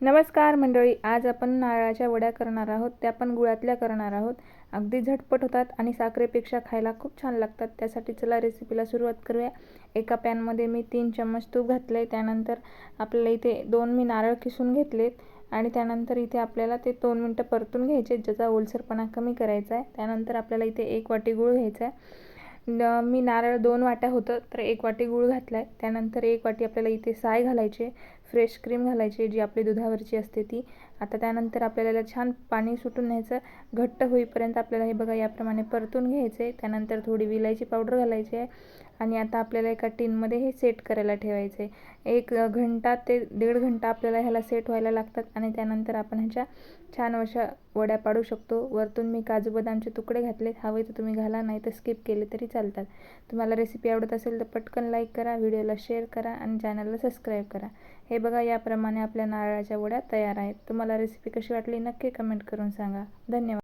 नमस्कार मंडळी आज आपण नारळाच्या वड्या करणार आहोत. त्या पण गुळातल्या करणार आहोत. अगदी झटपट होतात आणि साखरेपेक्षा खायला खूप छान लागतात. त्यासाठी चला रेसिपीला सुरुवात करूया. एका पॅनमध्ये मी तीन चम्मच तूप घातले त्यानंतर आपल्याला इथे दोन मी नारळ किसून घेतलेत. आणि त्यानंतर इथे आपल्याला ते दोन मिनटं परतून घ्यायचे ज्याचा ओलसरपणा कमी करायचा आहे. त्यानंतर आपल्याला इथे एक वाटी गूळ घ्यायचा आहे. न मी नारळ दोन वाट्या होतं तर एक वाटी गूळ घातला आहे त्यानंतर एक वाटी आपल्याला इथे साय घालायचे फ्रेश क्रीम घालायची जी आपली दुधावरची असते ती. आता त्यानंतर आपल्याला छान पाणी सुटून न्यायचं. घट्ट होईपर्यंत आपल्याला हे बघा याप्रमाणे परतून घ्यायचं. आहे त्यानंतर थोडी विलायची पावडर घालायची आहे. आणि आता आपल्याला एका टीनमध्ये हे सेट करायला ठेवायचं. आहे एक घंटा ते दीड घंटा आपल्याला ह्याला सेट व्हायला लागतात. आणि त्यानंतर आपण ह्याच्या छान अशा वड्या पाडू शकतो. वरतून मी काजू बदामचे तुकडे घातलेत. हवे तर तुम्ही घाला नाही तर स्किप केले तरी चालतात. तुम्हाला रेसिपी आवडत असेल तर पटकन लाईक करा व्हिडिओला शेअर करा आणि चॅनलला सबस्क्राईब करा. हे बघा याप्रमाणे आपल्या नारळाच्या वड्या तयार आहेत. तुम्हाला रेसिपी कशी वाटली नक्की कमेंट करून सांगा. धन्यवाद.